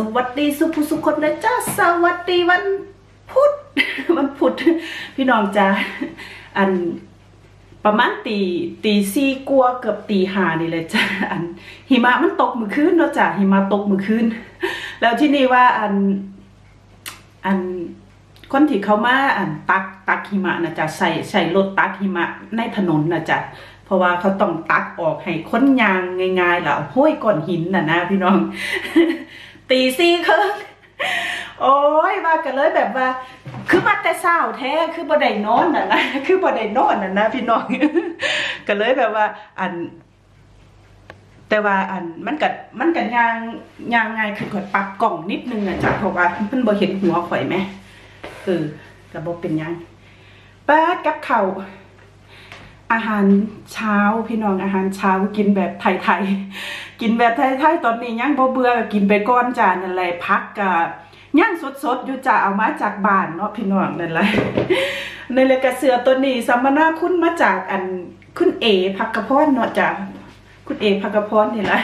สวัสดีสุภุสุคนนะจ้าสวัสดีวันพุธวันพุธพี่น้องจ้าอันประมาณตีตีสี่กลัวเกือบตีห้านี่เลยจ้าอันหิมะมันตกมือคืนเนาะจ้าหิมะตกมือคืนแล้วที่นี่ว่าอันอันคนที่เขามาอันตักตักหิมะนะจ๊ะใส่ใส่รถตักหิมะในถนนนะจ๊ะเพราะว่าเขาต้องตักออกให้ค้นยางง่ายๆแล้วห้อยก้อนหินน่ะนะพี่น้อง ตีสี่ครึ่งโอ้ยว่ากันเลยแบบว่า คือมาแต่เช้าแท้คือบ่ได้นอนน่ะนะคือบ่ได้นอนน่ะนะพี่น้องก็เลยแบบว่า อัน แต่ว่าอันมันกัมันกัยางยางไงายคือข่อยปรับกล่องนิดนึงอะจ้ะเพราะว่ามันบ่เห็นหัวข่อยไหมเออก็บ่เป็นยังปิดกับเขาอาหารเช้าพี่น้องอาหารเช้ากินแบบไทยๆ กินแบบไทยๆตอนนี้ยังบ่เบื่อก็กินไปก่อนจานั่นแหละพักก็ย่างสดๆอยู่จ้าเอามาจากบ้านเนาะพี่น้องนั่นแหละในเลกระเสือตัวนี้สัมมนาคุณมาจากอันคุณเอพักกระพรเนาะจ้ะคุณเอพักกระพรนี่แหละ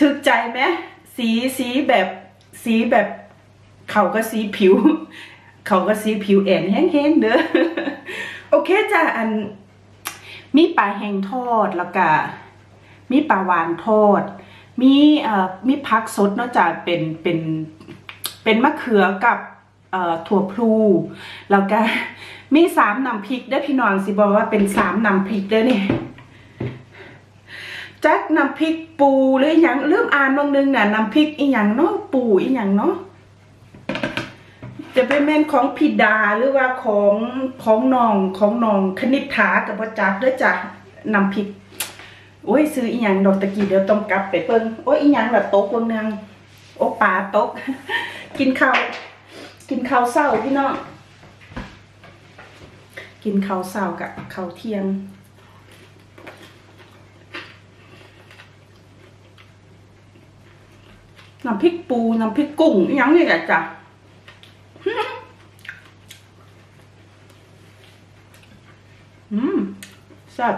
ถึกใจไหมสีสีแบบสีแบบเขาก็สีผิว เขาก็สีผิวแอนแห้งๆเด้อโอเคจ้ะอันมีปลาแห้งทอดแล้วก็ มีปลาหวานทอด มีเอ่อมีผักสดเนาะจ้ะเป็นเป็นเป็นมะเขือกับเอ่อถั่วพลูแล้วก็มีสามน้ำพริกเด้อพี่น้องสิบอกว่าเป็นสามน้ำพริกเด้อนี่แจ็คน้ำพริกปูหรืออหยังลืมอ่านบางนึงน่ะน้ำพริกอีหยังเนาะปูอีหยังเนาะจะเป็นแม่นของพิดาหรือว่าของของน้องของน้องคณิษฐากับพ่อจักเด้วยจ้ะน้ำพริก โอ้ยซื้ออีหยังดอกตะกี้เดี๋ยวต้องกลับไปเปิ้งโอ้ยอีหยังแบบโต๊ะวงนึงโอ้ปลาโต๊ะกินข้าวกินข้าวเศร้าพี่น้องกินข้าวเศร้ากับข้าวเที่ยงน้ำพริกปูน้ำพริกกุ้งอิหยังนี่แหละจ้ะอืมแซ่บ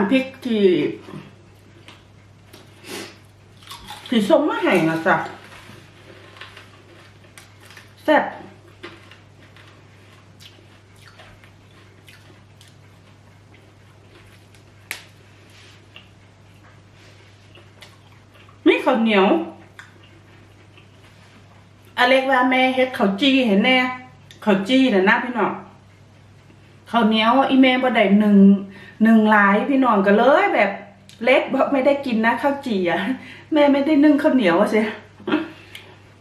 น้ำพริกที่ที่ส้มมาให้นะจ้ะแซ่บมีข้าวเหนียวอเล็กว่าแม่เฮ็ดข้าวจี้เห็นแน่ข้าวจี้นะนะพี่น้องข้าวเหนียวอีแม่บ่ได้หนึ่ง หนึ่งหลายพี่น้องก็เลยแบบเล็กบ่ไม่ได้กินนะข้าวจี่อะแม่ไม่ได้นึ่งข้าวเหนียวอะสิ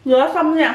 เหลือซ้ำเนี่ย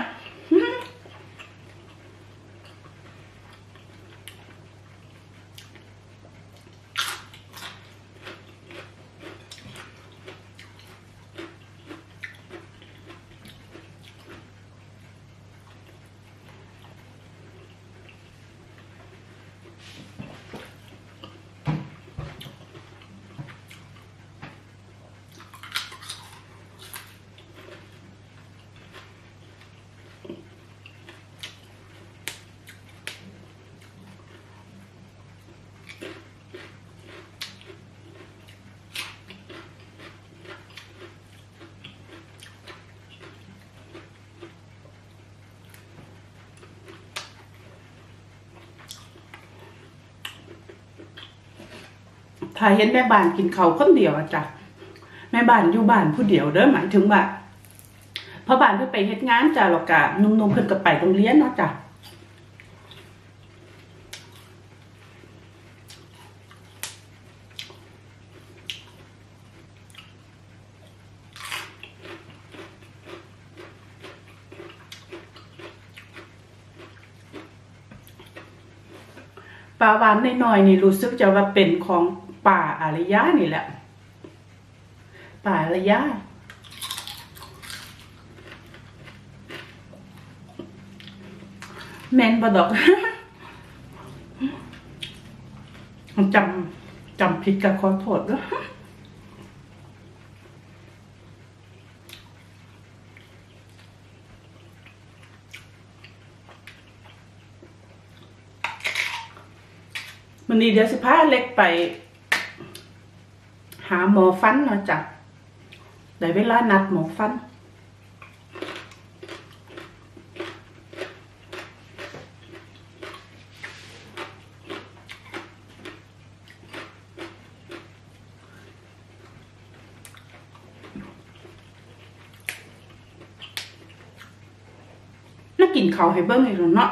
ถ้าเห็นแม่บ้านกินเขาวคนเดียวอะจ้ะแม่บ้านอยู่บ้านผู้เดียวเด้อหมายถึงว่าพอบ้านเพิ่นไปเฮ็ดงานจ้ะหรอกกะนุ่มๆเพิ่อนก็ไปโรงเรียนเนาะจ้ะปลาหวานน้อยๆนี่รู้สึกจะว่าเป็นของ ป่าอารยะนี่แหละ ป่าอารยะแมนบดอกจำจำผิดกับขอโทษด้วยมันนี้เดี๋ยวสิพาเล็กไป หมอฟันเนาะจ้ะได้เวลานัดหมอฟันกินเขาให้เบิ้งให้รู้เนาะ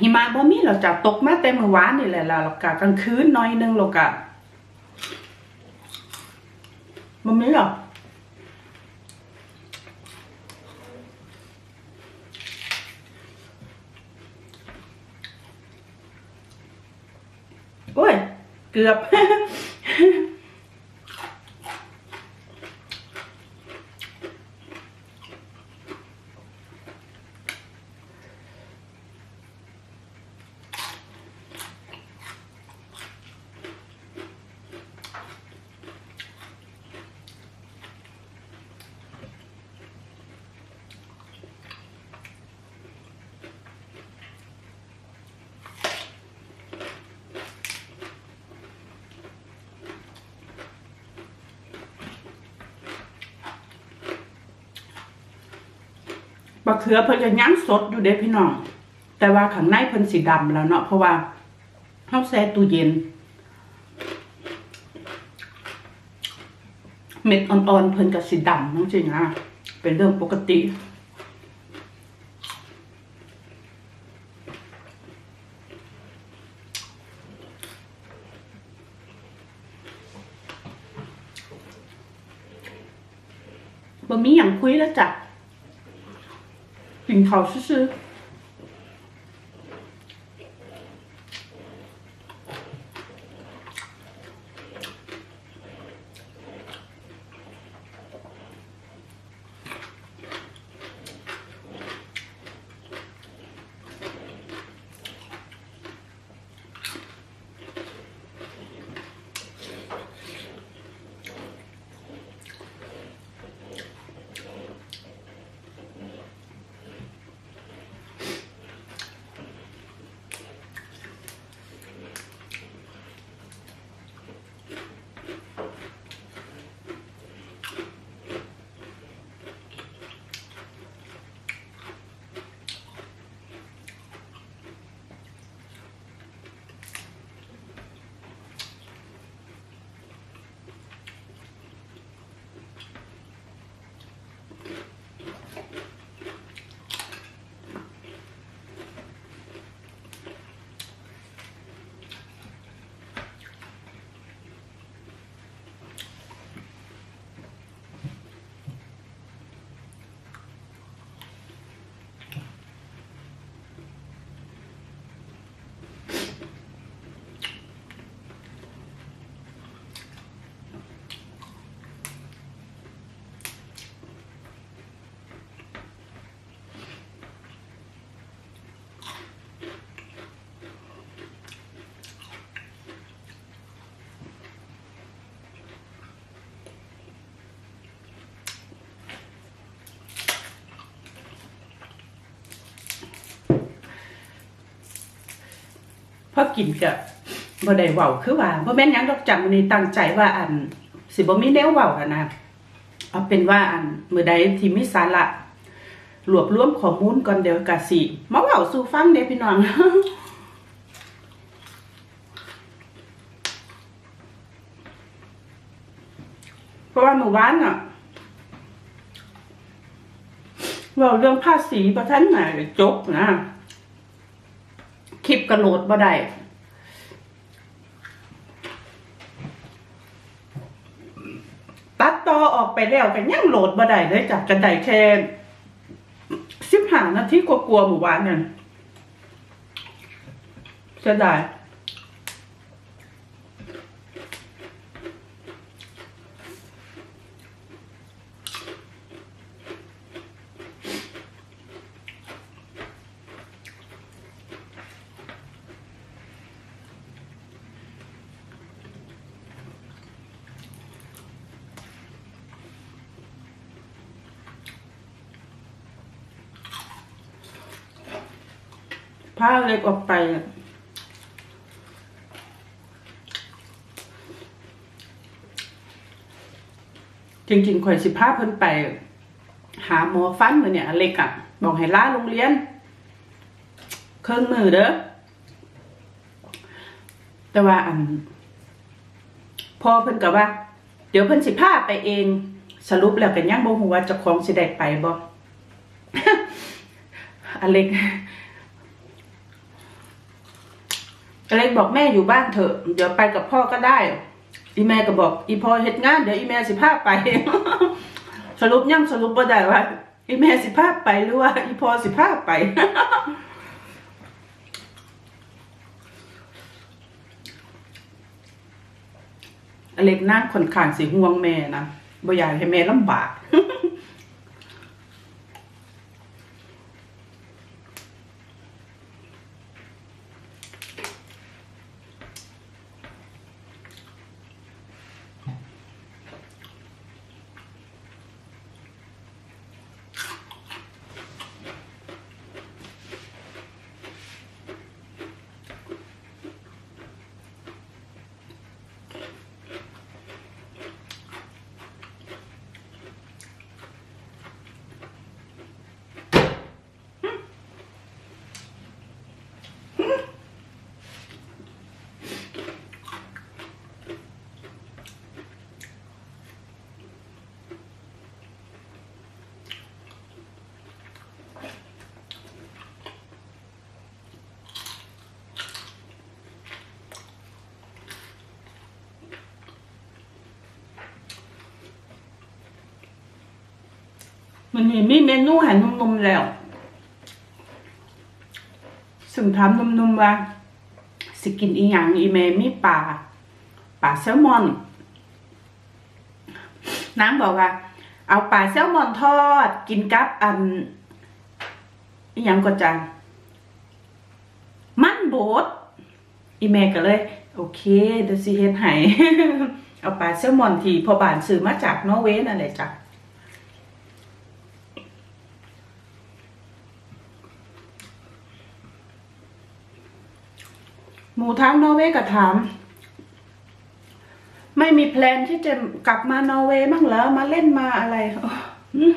หิมะบ่มีเราจะตกมาแต่เมื่อวานนี่แหละแล้วก็กลางคืนน้อยหนึงเราก็บ่มีหรอกโอ้ย เกือบ บักเขือเพิ่นจะย่างสดอยู่เด้พี่น้อง แต่ว่าข้างในเพิ่นสีดำแล้วเนาะเพราะว่าเฮาแช่ตู้เย็น เม็ดอ่อนๆเพิ่นก็สีดำจริงๆนะเป็นเรื่องปกติบ่มีหยังคุยแล้วจ้ะ กินข้า พอกินก็บ่ได้เว้าคือว่าบ่แม่นหยังดอกจังมื้อนี้ตั้งใจว่าอัน สิบ่มีแนวเว้าแล้วนะเอาเป็นว่าอันมื้อใดที่มีสาระรวบรวมข้อมูลก่อนเดี๋ยวก็สิมาเว้าสู่ฟังเด้พี่น้องเพราะว่าเมื่อวานอะเว่าเรื่องภาษีประท่านไหนจบนะ คลิปกระโหลดบ่ได้ตัดต่อออกไปแล้วกันยังโหลดบ่ได้เลยจากกันได้แค่สิบห้านาทีกลัวๆหมู่บ้านนั่นจะได้ ผ้าเล็กออกไปอะจริงๆข่อยสิพาเพิ่นไป หาหมอฟันมือเนี่ยอเล็กอะบอกให้ล้าโรงเรียน เครื่องมือเด้อแต่ว่าอันพอเพิ่นก็ว่า เดี๋ยวเพิ่นสิพาไปเอง สรุปแล้วกันยังบ่ฮู้ว่าเจ้าของสิได้ไปบ่อเล็ก อเล็กบอกแม่อยู่บ้านเถอะ เดี๋ยวไปกับพ่อก็ได้ อีแม่ก็บอก อีพ่อเฮ็ดงานเดี๋ยวอีแม่สิพาไป สรุปยังสรุปบ่ได้ว่า อีแม่สิพาไปหรือว่า อีพ่อสิพาไปอเล็กนั่งค่อนข้างสิห่วงแม่นะบ่อยากให้แม่ลำบาก มันนี่มีเมนูให้นุ่มๆแล้ว ซึ่งถามนุ่มๆว่า สิกินอีหยังอีเมมีปลาปลาแซลมอนนางบอกว่า เอาปลาแซลมอนทอด กินกับอันอีหยังก็จังมันโบดอีเมก็เลย โอเคเดี๋ยวสิเฮ็ดให้เอาปลาแซลมอนที่พอบานซื้อมาจากนอร์เวย์นั่นแหละจ้ะ ทางนอร์เวย์ก็ถาม ไม่มีแพลนที่จะกลับมานอร์เวย์บ้างเหรอมาเล่นมาอะไรบอืม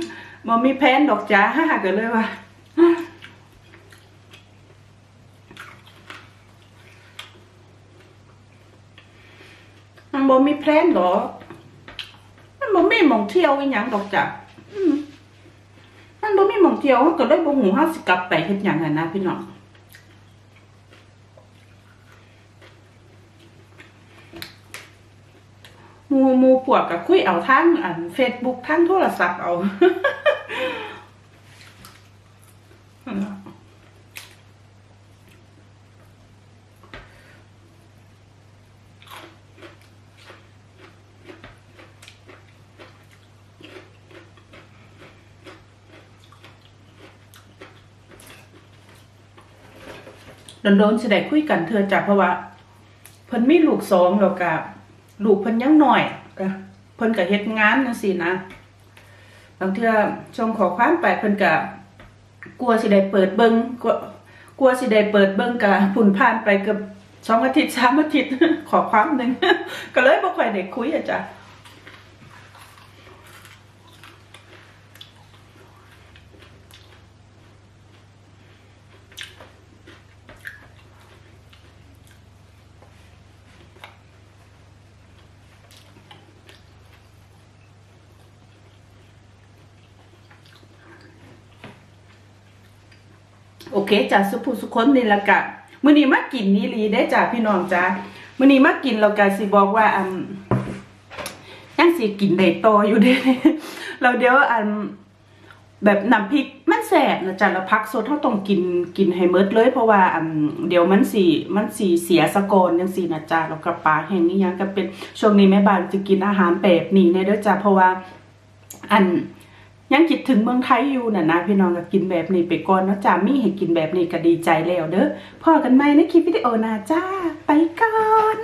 บ่มีแพลนดอกจ้าฮ่ากันเลยว่ามันบ่มีแพลนหรอ มันบ่มีหมองเที่ยวอีหยังดอกจ้ะอืมมันบ่มีหมองเที่ยวก็เลยบ่ฮู้าสิกลับไปเฮ็ดหยังอะนะพี่น้อง มูมูปวกกับคุยเอาทั้งอันเฟซบุ๊กทั้งโทรศัพท์เอาโดนๆสิได้คุยกันเธอจ้ะเพราะว่าเพิ่นมีลูกสองแล้วก็ ลูกเพิ่นยังหน่อยเพิ่นก็เฮ็ดงานจังซี่นะบางเทื่อส่งขอความไปเพิ่นก็กลัวสิได้เปิดเบิ่งกลัวสิได้เปิดเบิ่งก็ผุ่นผ่านไปเกือบสองอาทิตย์สามอาทิตย์ขอความหนึ่งก็เลยบ่ค่อยได้คุยอะจ้ะ เคจ้ะสุภูสุคนนี่ละกะมื้อนี้มากินนี่ลีได้จ้ะพี่น้องจ้ะมื้อนี้มากินเราก็สิบอกว่าอันยังสิกินได้ต่ออยู่เด้เราเดี๋ยวอันแบบน้ำพริกมันแสบนะจ๊ะแล้วพักสดเฮาต้องกินกินให้หมดเลย เพราะว่าอันเดี๋ยวมันสิมันสิเสียสะกอนจังซี่นะจ๊ะแล้วก็ปลาแห้งนี่ยังก็เป็นช่วงนี้แม่บ้านจะกินอาหารแบบนี้แน่เด้อจ้ะเพราะว่าอัน ยังคิดถึงเมืองไทยอยู่น่ะนะพี่น้องก็กินแบบนี้ไปก่อนเนาะจ้ามีให้กินแบบนี้ก็ดีใจแล้วเด้อพอกันไหมในคลิปวิดีโอหนาจ้า ไปก่อน